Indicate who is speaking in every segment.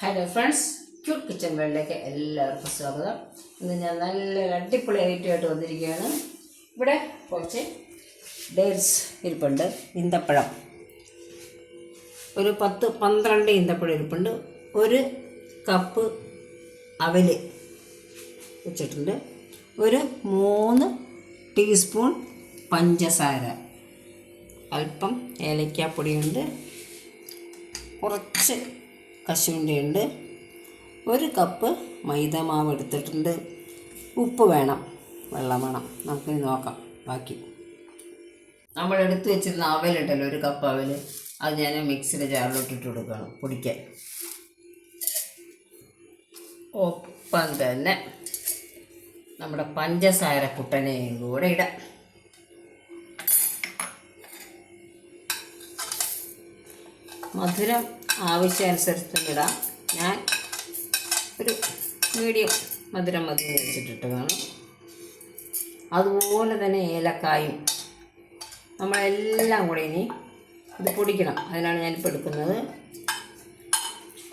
Speaker 1: Hello friends cute kitchen വേൾഡിലേക്ക് എല്ലാവർക്കും സ്വാഗതം. ഇന്ന് ഞാൻ നല്ല അടിപൊളി ഐറ്റമായിട്ട് വന്നിരിക്കുകയാണ്. ഇവിടെ കുറച്ച് ഡേറ്റ്സ് ഇരിപ്പുണ്ട്. ഈന്തപ്പഴം ഒരു പത്ത് പന്ത്രണ്ട് ഈന്തപ്പഴം ഇരിപ്പുണ്ട്. ഒരു കപ്പ് അവൽ വെച്ചിട്ടുണ്ട്. ഒരു മൂന്ന് ടീസ്പൂൺ പഞ്ചസാര. അല്പം ഏലക്കാപ്പൊടിയുണ്ട്. കുറച്ച് കശുവണ്ടിയുണ്ട്. ഒരു കപ്പ് മൈദ മാവ് എടുത്തിട്ടുണ്ട്. ഉപ്പ് വേണം വെള്ളം വേണം. നമുക്ക് നോക്കാം. ബാക്കി. നമ്മൾ എടുത്തു വെച്ചിരുന്ന അവലുണ്ടല്ലോ ഒരു കപ്പ് അവൽ അത് ഞാൻ മിക്സിയുടെ ജാറിലോട്ട് ഇട്ട് കൊടുക്കണം പൊടിക്കാൻ. ഒപ്പം തന്നെ നമ്മുടെ പഞ്ചസാര കുട്ടനെയും കൂടെ ഇടാം. മധുരം ആവശ്യാനുസരിച്ച് ഇടാം. ഞാൻ ഒരു മീഡിയം മധുരം മതി വെച്ചിട്ടിട്ടതാണ്. അതുപോലെ തന്നെ ഏലക്കായും നമ്മളെല്ലാം കൂടെ ഇനി ഇത് പൊടിക്കണം. അതിനാണ് ഞാനിപ്പോൾ എടുക്കുന്നത്.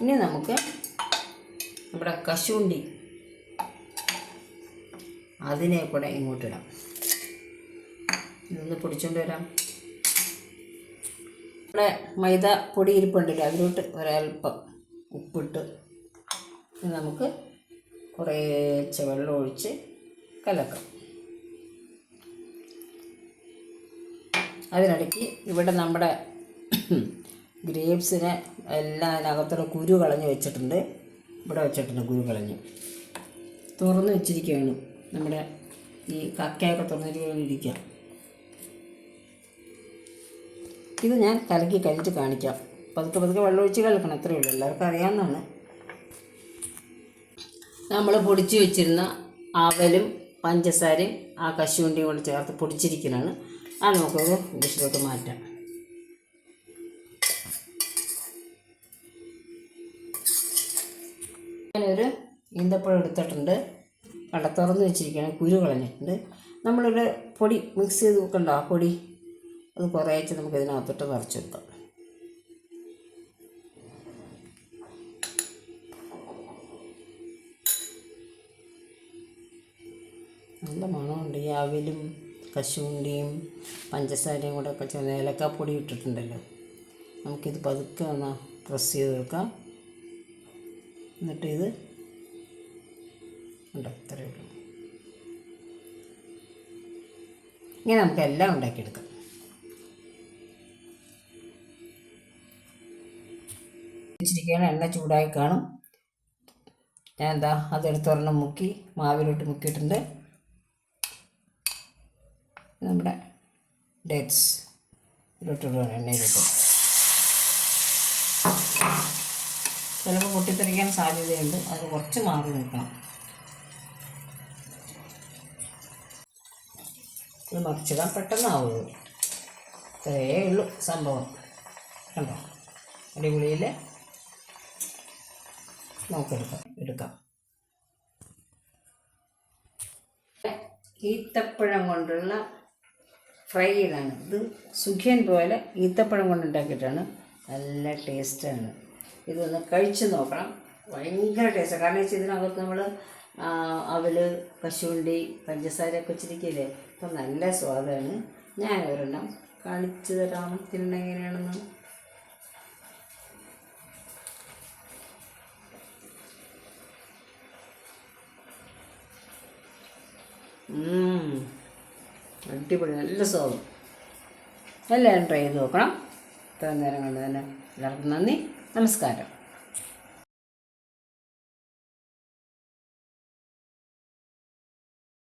Speaker 1: ഇനി നമുക്ക് നമ്മുടെ കശുണ്ടി അതിനെ കൂടെ ഇങ്ങോട്ടിടാം ഇതൊന്ന് പൊടിച്ചുകൊണ്ട് വരാം. നമ്മുടെ മൈദ പൊടി ഇരിപ്പുണ്ടല്ലോ അതിലോട്ട് ഒരൽപ്പം ഉപ്പിട്ട് നമുക്ക് കുറേശ്ശെ വെള്ളം ഒഴിച്ച് കലക്കാം. അതിനിടയ്ക്ക് ഇവിടെ നമ്മുടെ ഗ്രേപ്സിനെ എല്ലാം അതിനകത്തുള്ള കുരു കളഞ്ഞ് വെച്ചിട്ടുണ്ട്. ഇവിടെ വെച്ചിട്ടുണ്ട് കുരു കളഞ്ഞ്. തുറന്ന് വെച്ചിരിക്കുകയാണ് നമ്മുടെ ഈ കക്കയൊക്കെ തുറന്നിരിക്കുക ഇത് ഞാൻ കലക്കി കഴിഞ്ഞിട്ട് കാണിക്കാം. പതുക്കെ പതുക്കെ വെള്ളമൊഴിച്ച് കലക്കണം അത്രയേ ഉള്ളൂ. എല്ലാവർക്കും അറിയാവുന്നതാണ്. നമ്മൾ പൊടിച്ച് വെച്ചിരുന്ന അവലും പഞ്ചസാരയും ആ കശുവണ്ടിയും കൂടി ചേർത്ത് പൊടിച്ചിരിക്കുന്നതാണ് ആ നമുക്കൊരു ഡിഷിലോട്ട് മാറ്റാം. ഞാനൊരു ഈന്തപ്പഴം എടുത്തിട്ടുണ്ട്. കണ്ട തുറന്ന് വെച്ചിരിക്കുകയാണ് കുരു കളഞ്ഞിട്ടുണ്ട്. നമ്മളൊരു പൊടി മിക്സ് ചെയ്ത് വെക്കണ്ട ആ പൊടി? അത് കുറേശ്ശെ നമുക്ക് ഇതിനകത്തോട്ട് വെക്കാം നല്ല മണമുണ്ട്. ഈ അവിലും കശുവണ്ടിയും പഞ്ചസാരയും കൂടെ ഒക്കെ ചേർന്ന് ഏലക്കാപ്പൊടി ഇട്ടിട്ടുണ്ടല്ലോ. നമുക്കിത് പതുക്കെ ഒന്ന് പ്രസ് ചെയ്ത് വെക്കാം. എന്നിട്ട് ഇത് ഉണ്ടോ? ഇത്രയേ ഉള്ളൂ. ഇങ്ങനെ നമുക്ക് എല്ലാം ഉണ്ടാക്കിയെടുക്കാം. വെച്ചിരിക്കുകയാണ് എണ്ണ ചൂടായി കാണും. ഞാൻ എന്താ അതെടുത്ത് ഒരെണ്ണം മുക്കി മാവിലോട്ട് മുക്കിയിട്ടുണ്ട്. നമ്മുടെ ഡേറ്റ്സ്. ഇതിലോട്ടുള്ള എണ്ണയിലിട്ട്. ചിലപ്പോൾ പൊട്ടിത്തെറിക്കാൻ സാധ്യതയുണ്ട്. അത് കുറച്ച് മാറി നിൽക്കണം. ഇത് മറിച്ചിടാൻ പെട്ടെന്നാവുള്ളൂ. ഇത്രയേ ഉള്ളൂ സംഭവം. കണ്ടോ? അടിപൊളിയിൽ നമുക്കെടുക്കാം എടുക്കാം. ഈത്തപ്പഴം കൊണ്ടുള്ള ഫ്രൈ ചെയ്താണ് ഇത് സുഖിയൻ പോലെ ഈത്തപ്പഴം കൊണ്ടുണ്ടാക്കിയിട്ടാണ് നല്ല ടേസ്റ്റാണ്. ഇതൊന്ന് കഴിച്ച് നോക്കണം. ഭയങ്കര ടേസ്റ്റാണ് കാരണം വെച്ചാൽ ഇതിനകത്ത് നമ്മൾ അവൽ കശുവണ്ടി പഞ്ചസാരയൊക്കെ വെച്ചിരിക്കില്ലേ? അപ്പം നല്ല സ്വാദാണ്. ഞാൻ ഒരെണ്ണം കാണിച്ചു തരാം. തിന്നണ അടിപൊളി നല്ല സ്വാദം. എല്ലാവരും ട്രൈ ചെയ്ത് നോക്കണം. ഇത്രയും നേരം കൊണ്ട് തന്നെ എല്ലാവർക്കും നന്ദി. നമസ്കാരം.